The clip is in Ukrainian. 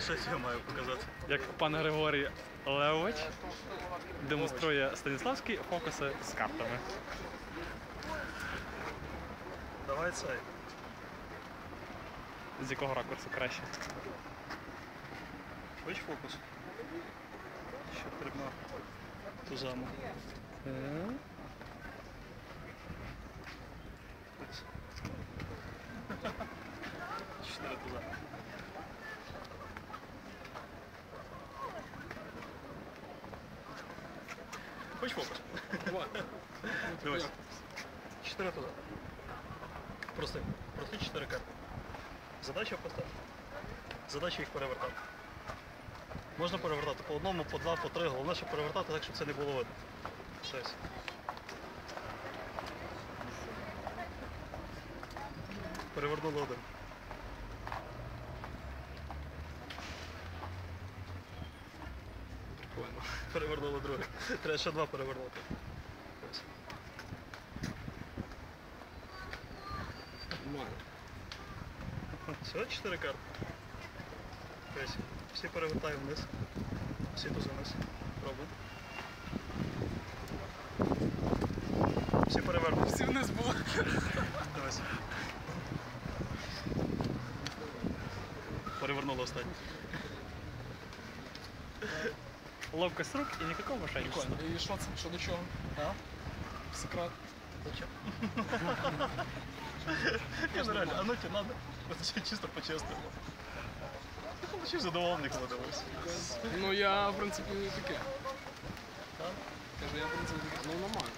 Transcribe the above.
Що я маю показати? Як пан Григорій Левович демонструє Станіславський фокуси з картами. Давай цей. З якого ракурсу краще? Хоч фокус. Ще потрібно ту заму. Ось. Чотири туза. Хоч фокус. Дивись. Чотири туза. Прости. Прости чотири карти. Задача проста. Задача їх перевертати. Можна перевертати по одному, по два, по три. Головне, щоб перевертати так, щоб це не було видно. Ось. Перевернули один. Прикольно. Перевернули другий. Треба ще два перевернути. Нормально. Все, чотири карти. Ось. Всі перевертаємо вниз. Всі тузи вниз. Пробуй. Всі перевернуті. Всі вниз було. Дивись. Перевернули останній. Ловкость рук і ніякого мошенничества. Прикольно. І що це? Що до чого? А? Секрет. Зачем? Не, ну реально, оно тебе надо. Это все чисто по-честному. Ты получил задоволений, коли дивився. Ну я, в принципі, таке. Так? Кажу, я, в принципі, таке. Ну нормально.